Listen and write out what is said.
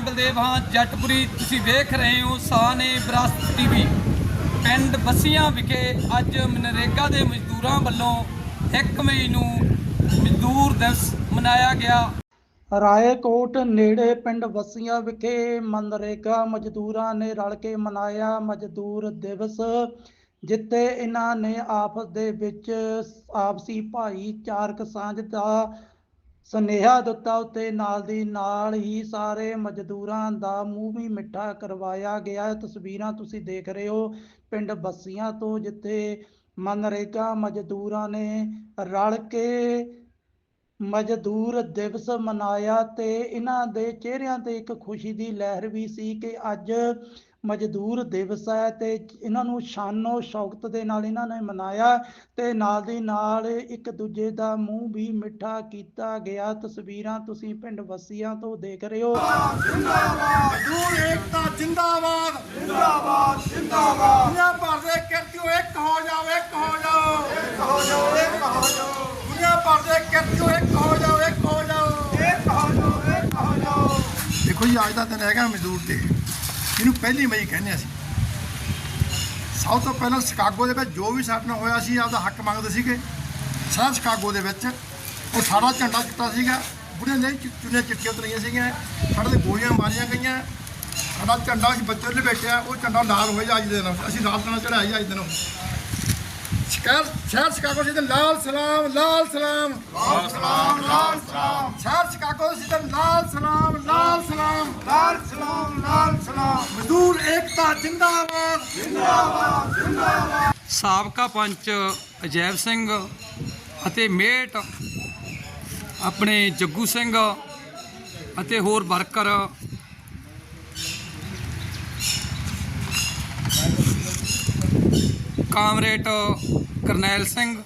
ਮੈਂ ਬਲਦੇਵ ਹਾਂ, ਜੱਟਪੁਰੀ, ਤੁਸੀਂ ਵੇਖ ਰਹੇ ਹੋ ਸਾਨੇ ਵਿਰਾਸਤ ਟੀਵੀ। ਪਿੰਡ ਬੱਸੀਆਂ ਵਿਖੇ ਅੱਜ ਮਨਰੇਗਾ ਦੇ ਮਜ਼ਦੂਰਾਂ ਵੱਲੋਂ 1 ਮਈ ਨੂੰ ਮਜ਼ਦੂਰ ਦਿਵਸ ਮਨਾਇਆ ਗਿਆ। ਰਾਏਕੋਟ ਨੇੜੇ ਪਿੰਡ ਵਸੀਆਂ ਵਿਖੇ ਮਨਰੇਗਾ ਮਜ਼ਦੂਰਾਂ ਨੇ ਰਲ ਕੇ ਮਨਾਇਆ ਮਜ਼ਦੂਰ ਦਿਵਸ ਜਿੱਤੇ ਇਹਨਾਂ ਨੇ ਆਪਸ ਦੇ ਵਿੱਚ ਆਪਸੀ ਭਾਈਚਾਰਕ ਸਾਂਝ ਦਾ ਸੁਨੇਹਾ ਦਿੱਤਾ ਉੱਤੇ ਨਾਲ ਦੀ ਨਾਲ ਹੀ ਸਾਰੇ ਮਜ਼ਦੂਰਾਂ ਦਾ ਮੂੰਹ ਵੀ ਮਿੱਠਾ ਕਰਵਾਇਆ ਗਿਆ। ਤਸਵੀਰਾਂ ਤੁਸੀਂ ਦੇਖ ਰਹੇ ਹੋ ਪਿੰਡ ਬੱਸੀਆਂ ਤੋਂ, ਜਿੱਥੇ ਮਨਰੇਗਾ ਮਜ਼ਦੂਰਾਂ ਨੇ ਰਲ ਕੇ ਮਜ਼ਦੂਰ ਦਿਵਸ ਮਨਾਇਆ ਤੇ ਇਹਨਾਂ ਦੇ ਚਿਹਰਿਆਂ ਤੇ ਇੱਕ ਖੁਸ਼ੀ ਦੀ ਲਹਿਰ ਵੀ ਸੀ ਕਿ ਅੱਜ ਮਜ਼ਦੂਰ ਦਿਵਸ ਹੈ ਤੇ ਇਹਨਾਂ ਨੂੰ ਸ਼ਾਨੋ ਸ਼ੌਕਤ ਦੇ ਨਾਲ ਇਹਨਾਂ ਨੇ ਮਨਾਇਆ ਤੇ ਨਾਲ ਦੀ ਨਾਲ ਇੱਕ ਦੂਜੇ ਦਾ ਮੂੰਹ ਵੀ ਮਿੱਠਾ ਕੀਤਾ ਗਿਆ। ਤਸਵੀਰਾਂ ਤੁਸੀਂ ਪਿੰਡ ਵਸੀਆਂ ਤੋਂ ਦੇਖ ਰਹੇ ਹੋ। ਮਜ਼ਦੂਰ ਏਕਤਾ ਜਿੰਦਾਬਾਦ। ਜਿੰਦਾਬਾਦ ਜਿੰਦਾਬਾਦ। ਦੁਨੀਆ ਭਰ ਦੇ ਕਿਰਤੀਓ ਇੱਕ ਹੋ ਜਾਓ ਇੱਕ ਹੋ ਜਾਓ। ਇੱਕ ਹੋ ਜਾਓ ਇੱਕ ਹੋ ਜਾਓ। ਦੁਨੀਆ ਭਰ ਦੇ ਕਿਰਤੀਓ ਇੱਕ ਹੋ ਜਾਓ ਇੱਕ ਹੋ ਜਾਓ। ਇੱਕ ਹੋ ਜਾਓ ਇੱਕ ਹੋ ਜਾਓ। ਦੇਖੋ ਜੀ ਅੱਜ ਦਾ ਦਿਨ ਹੈਗਾ ਮਜ਼ਦੂਰ ਡੇ ਇਹਨੂੰ ਪਹਿਲੀ ਮਈ ਕਹਿੰਦੇ ਅਸੀਂ। ਸਭ ਤੋਂ ਪਹਿਲਾਂ ਸ਼ਿਕਾਗੋ ਦੇ ਵਿੱਚ ਜੋ ਵੀ ਸਾਡੇ ਨਾਲ ਹੋਇਆ ਸੀ ਆਪਦਾ ਹੱਕ ਮੰਗਦੇ ਸੀਗੇ। ਸਾਰਾ ਸ਼ਿਕਾਗੋ ਦੇ ਵਿੱਚ। ਉਹ ਸਾਡਾ ਝੰਡਾ ਚਿੱਟਾ ਸੀਗਾ। ਬੁੜੇ ਨੇ ਚੁੰਨੇ ਚਿੱਟੀਆਂ ਉਤਰੀਆਂ ਸੀਗੀਆਂ। ਸਾਡੇ ਤੇ ਗੋਲੀਆਂ ਮਾਰੀਆਂ ਗਈਆਂ। ਸਾਡਾ ਝੰਡਾ ਅਸੀਂ ਬੱਚੇ ਨੇ ਬੈਠਿਆ ਉਹ ਝੰਡਾ ਲਾਲ ਹੋਇਆ ਅੱਜ ਦੇ ਦਿਨ। ਅਸੀਂ ਰਾਤ ਨਾਲ ਚੜਾਈ ਅੱਜ ਦਿਨ। ਸ਼ਹਿਰ ਸ਼ਹਿਰ ਸ਼ਿਕਾਗੋ ਸੀ ਲਾਲ ਸਲਾਮ ਲਾਲ ਸਲਾਮ। ਲਾਲ ਸਲਾਮ ਲਾਲ ਸਲਾਮ। ਸ਼ਹਿਰ ਸ਼ਿਕਾਗੋ ਸੀ ਲਾਲ ਸਲਾਮ ਲਾਲ ਮਜ਼ਦੂਰ ਏਕਤਾ ਜਿੰਦਾਬਾਦ। ਸਾਬਕਾ ਪੰਚ ਅਜੈਬ ਸਿੰਘ ਅਤੇ ਮੇਟ ਆਪਣੇ ਜੱਗੂ ਸਿੰਘ ਅਤੇ ਹੋਰ ਵਰਕਰ ਕਾਮਰੇਟ ਕਰਨੈਲ ਸਿੰਘ